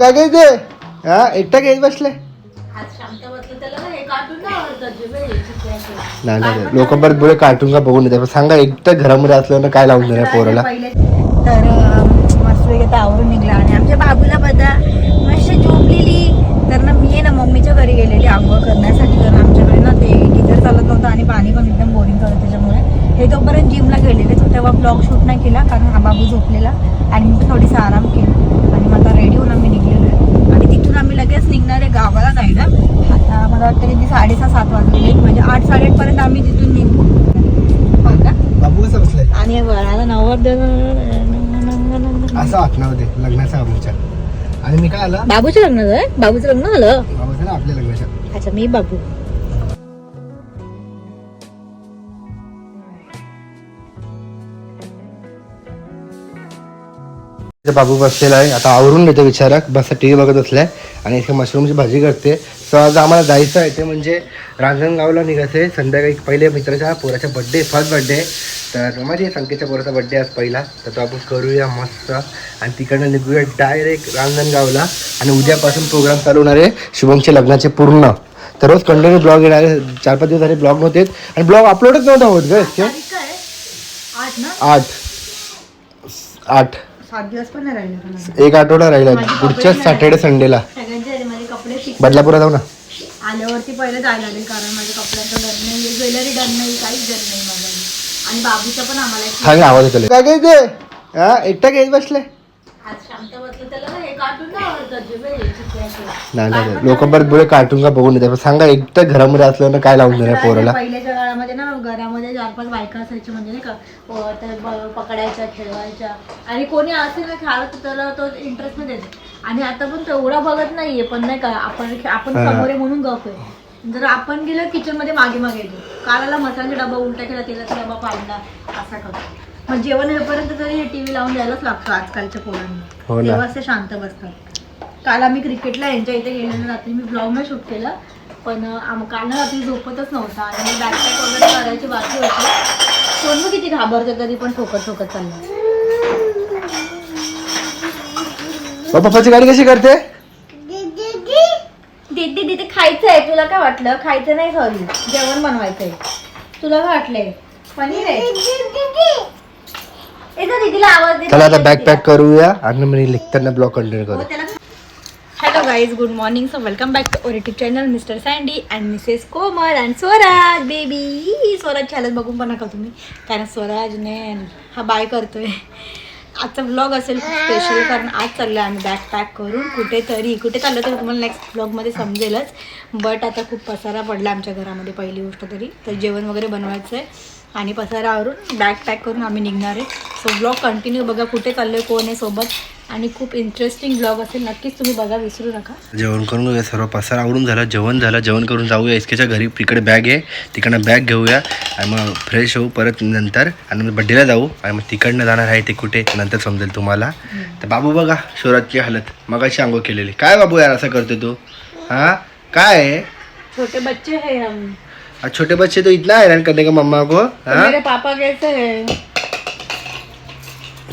काय काय ते हा एकटा घेत बसले नाही लोक परत बोले कार्टून का बघून येते सांगा एकटं घरामध्ये असल्यानं काय लावून देणार पोराला? तर मस्त वगैरे आवरून निघला आणि आमच्या बाबूला बघा मस्त झोपलेली. तर ना मी ना मम्मीच्या घरी गेलेली आंघोळ करण्यासाठी. कारण आमच्याकडे ना ते गिझर चालत नव्हतं आणि पाणी पण एकदम बोरिंग करत त्याच्यामुळे हे तोपर्यंत जिमला गेलेले तो तेव्हा ब्लॉग शूट नाही केला कारण हा बाबू झोपलेला आणि मी थोडीसा आराम केला. आणि मग आता रेडी होऊन आम्ही निघलेलो आहे. आणि तिथून आम्ही लगेच निघणार आहे गावाला जायला. आता मला वाटतं की ती साडेसहा सात वाजलेले. म्हणजे आठ साडेआठ पर्यंत आम्ही तिथून निघू. हो का? बाबू कसं आणि वराला नवर असं होते लग्नाच्या आमच्या. आणि मी काय आला? बाबूचं लग्न झालं? बाबूचं लग्न झालं? बाबूचं आपल्या लग्नाच्या. अच्छा मी बाबू. बाबू बसलेला आहे. आता आवरून घेतो विचारा बस टी व्ही बघत बसलाय. आणि इथे मशरूमची भाजी करते. सो आज आम्हाला जायचं आहे. ते म्हणजे रांजणगावला निघायचं आहे संध्याकाळी पहिले मित्राच्या पोराचा बड्डे फर्स्ट बड्डे तर माझी संकेतच्या पोराचा बड्डे आज पहिला. तर तो आपण करूया मस्त. आणि तिकडनं निघूया डायरेक्ट रांजणगावला. आणि उद्यापासून प्रोग्राम चालू होणार आहे. शुभमचे लग्नाचे पूर्ण. तर रोज कंटिन्यू ब्लॉग येणार आहे. चार पाच दिवस झाले ब्लॉग नव्हते. आणि ब्लॉग अपलोडच नव्हता होत ग आठ. आठ. सात दिवस पण नाही राहिले मला. एक आठवडा राहिला पुढच्या सॅटर्डे संडेला. सगळ्यांचे आले माझे कपडे fix बदलापूरला जाऊ ना. आल्यावरती पहिले जायला लागेल कारण माझ्या कपड्यांचं डर नाही ज्वेलरी डर नाही काहीच डर नाही माझा. आणि बाबूचं पण आम्हाला एक- सांग आवाज येतो काय काय ते हा एकटा घेत बसले आज शांत बसलं. त्याला ना हे कार्टून नाही आवडतात जे बे, चित्राचे. नाही नाही लोक परत बोले कार्टून का बघून येते. सांगा एकटं घरामध्ये असल्यानं काय लावून देणार पोराला? पहिल्याच्या काळामध्ये ना घरामध्ये चार पाच बायका असायच्या म्हणजे नाही का अं, त्या ब- पकडायच्या खेळवायच्या. आणि कोणी असेल ना खेळायला तर तो इंटरेस्ट नाही देत आणि आता पण तेवढा बघत नाहीये पण नाही का आपण आपण हा. समोर आहे म्हणून गपतोय जर आपण गेलो किचनमध्ये मागे मागे येतो. कालाला मसाल्याचा डबा उलटा केला तेलाचा डबा पाडला असा करतो. मग जेवण होईपर्यंत तरी टीव्ही लावून द्यायलाच लागतो आजकालच्या हो पोरांना ना. तेव्हाच ते शांत बसतात. काल आम्ही क्रिकेटला यांच्या इथे गेलेलो रात्री. मी ब्लॉग नाही शूट केलं पण आम काल ना रात्री झोपतच नव्हता आणि बॅकपॅक वगैरे करायची बाकी होती. सोनू किती घाबरते तरी पण ठोकत ठोकत चाललं. पप्पाची गाडी कशी करते? दीदी दीदी खायचं आहे तुला काय वाटलं? खायचं नाही सॉरी जेवण बनवायचंय. तुला काय वाटलंय? पनीर आहे. एकदा दीदीला आवाज दे. चला आता बॅग पॅक करूया. आणि मी लिखताना ब्लॉग कंटिन्यू हो, करू. Hello guys good morning so welcome back to our channel Mr Sandy and Mrs Komal and Swaraj baby स्वराजची हालत बघून पण नका तुम्ही. कारण स्वराजने हा बाय करतोय. आजचा ब्लॉग असेल खूप स्पेशल कारण आज चाललो आम्ही बॅग पॅक करून कुठेतरी. कुठे चाललं तर तुम्हाला नेक्स्ट ब्लॉगमध्ये समजेलच. बट आता खूप पसारा पडला आमच्या घरामध्ये पहिली गोष्ट तरी. तर जेवण वगैरे बनवायचं आहे आणि पसारावरून बॅग पॅक करून आम्ही निघणार आहे. सो ब्लॉग कंटिन्यू बघा कुठे चाललो आहे कोण आहे सोबत. आणि खूप इंटरेस्टिंग ब्लॉग असेल. नक्कीच तुम्ही बघा विसरू नका. जेवण करून घेऊया सर्व पसार आवडून झाला जेवण झालं जेवण करून जाऊया. इसकेच्या घरी तिकडे बॅग आहे. तिकडनं बॅग घेऊया. आणि मग फ्रेश होऊ परत नंतर. आणि मग बड्डेला जाऊ. आणि मग तिकडनं जाणार आहे ते कुठे नंतर समजेल तुम्हाला. तर बाबू बघा शोरातची हालत. मग अशी आंघोळ केलेली. काय बाबू यार असं करतो तू? हा? काय आहे? छोटे बच्चे है हम. छोटे बच्चे तो इतना हैरान करने का मम्मा को? हा? मेरे पापा कैसे है?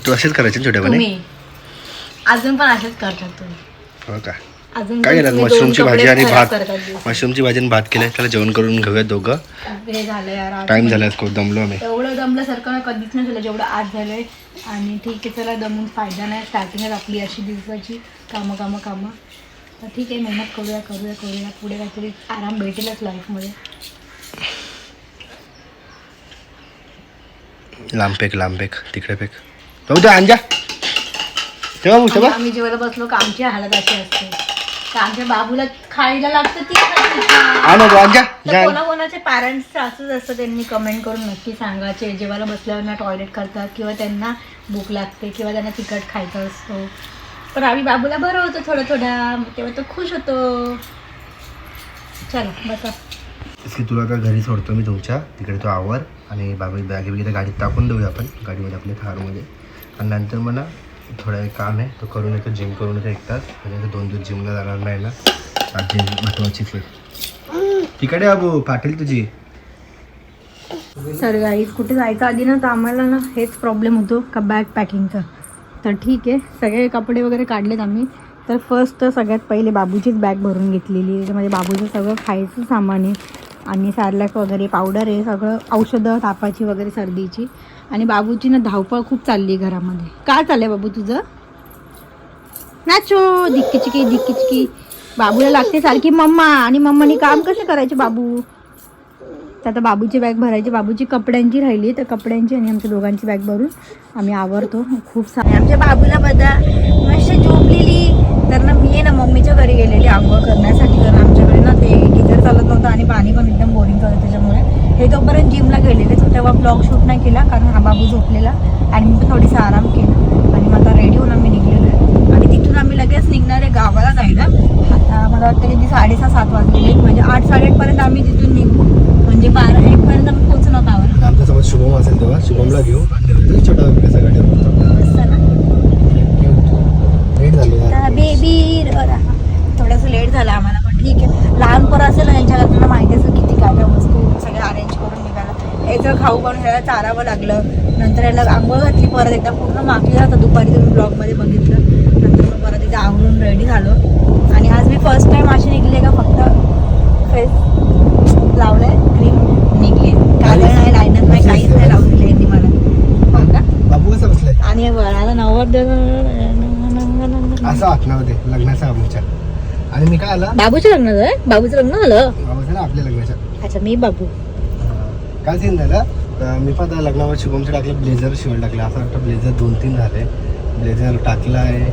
तू असेच करायचे ना छोटेपणे तुम्ही. अजून पण असेच करतात तुम्ही. हो का? अजून काय पण केलं? तुम्ही मशरूमची भाजी आणि खराब भात. करतात दिवसात. मशरूमची भाजी आणि भात केलं त्याला जेवण करून घेऊया दोघं. हे झालं यार आज. टाइम झाला खूप दमलो आम्ही. एवढं दमल्यासारखं ना कधीच नाही झालं जेवढं आज झालंय. आणि ठीक आहे चला दमून फायदा नाही स्टार्टिंगच आपली अशी दिवसाची. कामं कामं कामं. तर ठीक आहे मेहनत करूया करूया करूया. पुढे काहीतरी आराम भेटेलच लाईफमध्ये लांब फेक लांब फेक. तिकडे फेक. बघू ते अंजा तेव्हा बघ तेव्हा आम्ही जेवायला बसलो का आमची हालत अशी असते. आमच्या बाबूला खायला लागतं ती हा ना कोणाकोणाचे पॅरेंट्स असंच असतं त्यांनी कमेंट करून नक्की सांगायचे जेवायला बसल्यावर ना टॉयलेट करतात किंवा त्यांना भूक लागते किंवा त्यांना तिखट खायचं असतो. पण आम्ही बाबूला बरं होतं थोडं थोडं. तेव्हा तो खुश होतो. चला बसा. की तुला का घरी सोडतो मी तुमच्या तिकडे तो आवर. आणि बाबा बॅगे वगैरे गाडीत टाकून देऊया आपण गाडीमध्ये आपल्या थारमध्ये. आणि नंतर मला थोडं एक काम आहे तो करून येतो जिम करून येतो एक तास म्हणजे दोन दिवस जिमला जाणार नाही ना. आज जिम महत्वाची फिट तिकडे बाबू पाटील तुझी. सर गाईज कुठे जायचं आधी ना तर आम्हाला ना हेच प्रॉब्लेम होतो का बॅग पॅकिंगचा तर ठीक आहे सगळे कपडे वगैरे काढलेत आम्ही. तर फर्स्ट तर सगळ्यात पहिले बाबूचीच बॅग भरून घेतलेली आहे. त्याच्यामध्ये बाबूचं सगळं खायचं सामान आहे. आणि सॅरलॅक वगैरे पावडर आहे सगळं औषधं तापाची वगैरे सर्दीची. आणि बाबूची ना धावपळ खूप चालली आहे घरामध्ये. काय चाललंय बाबू तुझं? नाचो दिक्की चिकी दिक्की चिकी. बाबूला लागते सारखी मम्मा आणि मम्मानी काम कसे करायचे बाबू? तर आता बाबूची बॅग भरायची. बाबूची कपड्यांची राहिली तर कपड्यांची आणि आमच्या दोघांची बॅग भरून आम्ही आवरतो. खूप सारे आमच्या बाबूला बघा मस्त झोपलेली. तर ना मी ना मम्मीच्या घरी गेलेली आंघोळ करण्यासाठी. कारण आमच्याकडे ना ते गिजर चालत नव्हतं आणि पाणी पण एकदम बोरिंग करत त्याच्यामुळे हे तोपर्यंत जिमला गेलेले तर तेव्हा ब्लॉग शूट नाही केला कारण हा बाबू झोपलेला आणि मी पण थोडीसा आराम केला. आणि मग आता रेडी होऊन आम्ही निघलेलो आहे. आणि तिथून आम्ही लगेच निघणार आहे गावाला जायला. आता मला वाटतं की ती साडेसहा सात वाजलेले. म्हणजे आठ साडेआठपर्यंत आम्ही तिथून निघू. म्हणजे बारा एकपर्यंत आम्ही पोहोचू गावाला. आमच्यासोबत शुभम असेल तेव्हा. शुभमला घेऊ. छोटा. बेबी थोडंसं लेट झालं आम्हाला पण ठीक आहे. लहान पोरं असेल ना त्यांच्या घरात माहिती असेल किती काय काय वस्तू सगळ्या अरेंज करून निघाला याचं खाऊ पण ह्याला चारावं लागलं. नंतर याला आंघोळ घातली परत एकदा. पूर्ण मागली जातं दुपारी तुम्ही ब्लॉगमध्ये बघितलं. नंतर मग परत एकदा आवरून रेडी झालो. आणि आज मी फर्स्ट टाइम अशी निघले का फक्त फेस लावलंय क्रीम निघले काजळ नाही लायनर नाही काहीच नाही लावून दिलं यांनी मला. आणि वळाला नव्वद असं वाटणार होते लग्नाच्या आमच्या. आणि मी काय आला? बाबूचं लग्न झालं बाबूचं लग्न झालं? बाबूचं आपल्या लग्नाच्या अच्छा मी बाबू. काय सीन झालं. मी पण लग्नावर शुभमचं टाकलं ब्लेझर शिवायला टाकलं. असं वाटतं ब्लेझर दोन तीन झाले. ब्लेझर टाकला आहे.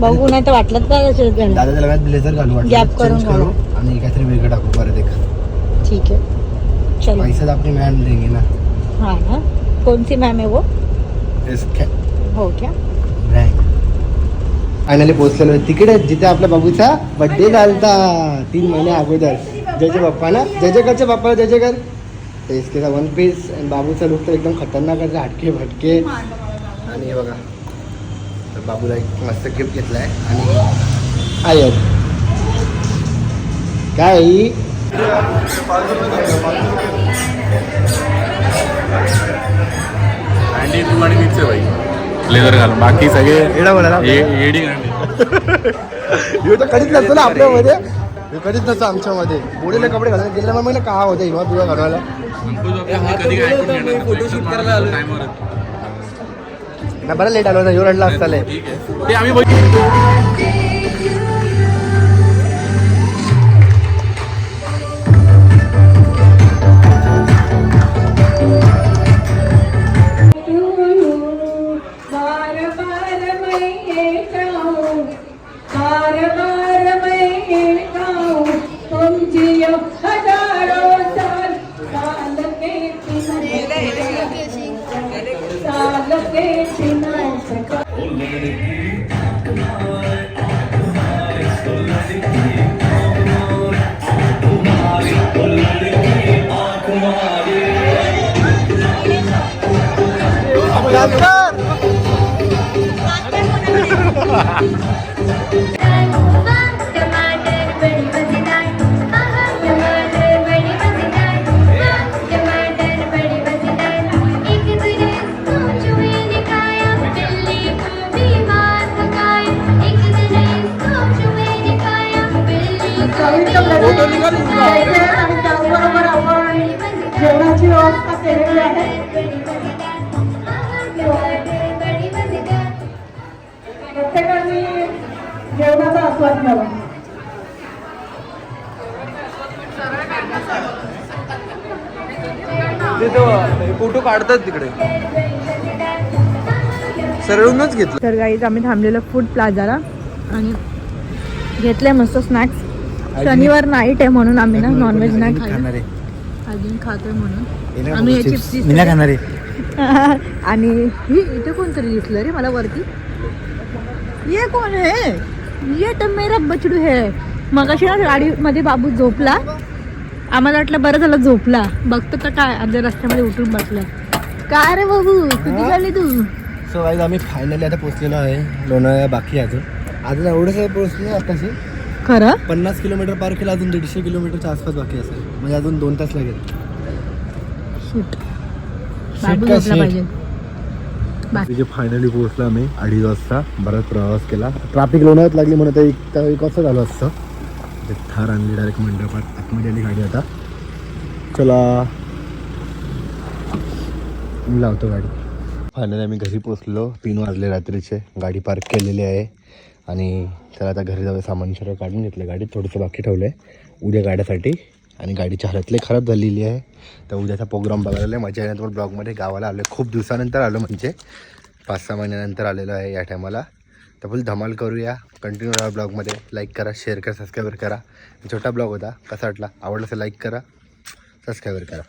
बघू नाही तर वाटलं घालणार. दादाच्या लग्नात ब्लेझर घालू वाटलं. Change करू आणि काहीतरी वेगळं टाकू परत एक ठीक आहे. चलो. पैसा आपली मॅम देंगे ना. हाँ ना. कौन सी मैम है वो इसके हो क्या? फायनली पोहोचलेलो आहे. तिकडे जिथे आपल्या बाबूचा बर्थडे झालता. तीन महिने अगोदर. जयचे बाप्पा ना जयजयकरचे बाप्पा जयजयकर. तर इसकेचा वन पीस आणि बाबूचा लुक तर एकदम खतरनाक आहे. हटके भटके आणि हे बघा. तर बाबूला एक मस्त गिफ्ट घेतलं आहे आणि आय काय आई? अँडी तू आणि मीच आहे भाई. लेदर घाल. बाकी सगळे येडा बोला ना. ये- येडी गांडी ह्यो तर कधीच नसतो ना आपल्यामध्ये. कधीच नसतो आमच्यामध्ये. पुढील कपडे घालायला गेल्या मग मला का होतं हिवा तुला घेणार फोटोशूट करायला आलो. टाइमवर ना बरं लेट आलो होता ह्यो रडला असताले ठीक आहे. ते आम्ही Raptor! घ्यावा फोटो काढतात तिकडे. सरळूनच घेतलं. तर गाईज आम्ही थांबलेलो फूड प्लाझाला आणि घेतलंय मस्त स्नॅक्स शनिवार नाईट आहे म्हणून आम्ही ना नॉनव्हेज नाही खाणार. अजून खातोय म्हणून. आम्ही नाही खाणार आणि ही इथे कोणतरी दिसलं रे मला वरती. ये कोण है ये तर मेरा बछडू है. मगाशी ना गाडीमध्ये बाबू झोपला. आम्हाला वाटलं बरं झालं झोपला. बघतो तर काय अर्ध्या रस्त्यामध्ये उठून बसला काय रे बाबू? किती झाली तू? सो गाईज आम्ही फायनली आता पोहोचलेलो आहे. लोणावळा बाकी आहे अजून. अजून एवढंच पोहोचले आताशी खरं? पन्नास किलोमीटर पार केलं अजून दीडशे किलोमीटरच्या आसपास बाकी असेल म्हणजे अजून दोन तास लागेल. बाबू झोपला? पाहिजे. तिथे फायनली पोहोचलो आम्ही अडीच वाजता बराच प्रवास केला. ट्रॅफिक लोणावत लागली म्हणून आता एक एक वाजता झालं असतं. थार आणली डायरेक्ट मंडपात. आतमध्ये आली गाडी आता. चला. मी लावतो गाडी. फायनली आम्ही घरी पोचलो तीन वाजले रात्रीचे. गाडी पार्क केलेली आहे. आणि चला आता घरी जाऊया. सामान सर्व काढून घेतलं गाडी थोडंसं बाकी ठेवलं आहे उद्या गाड्यासाठी. आणि गाडीची हालत लई खराब झालेली आहे. तर उद्याचा प्रोग्राम बघायला आहे मजा येणार. ब्लॉगमध्ये गावाला आलो खूप दिवसानंतर आलो म्हणजे. पाच सहा महिन्यानंतर आलेलो आहे या टायमाला तर फुल धमाल करूया. कंटिन्यू राहा ब्लॉगमध्ये लाईक करा शेअर करा सबस्क्राईबर करा. छोटा ब्लॉग होता. कसा वाटला? आवडला तर लाईक करा. सबस्क्राईबर करा.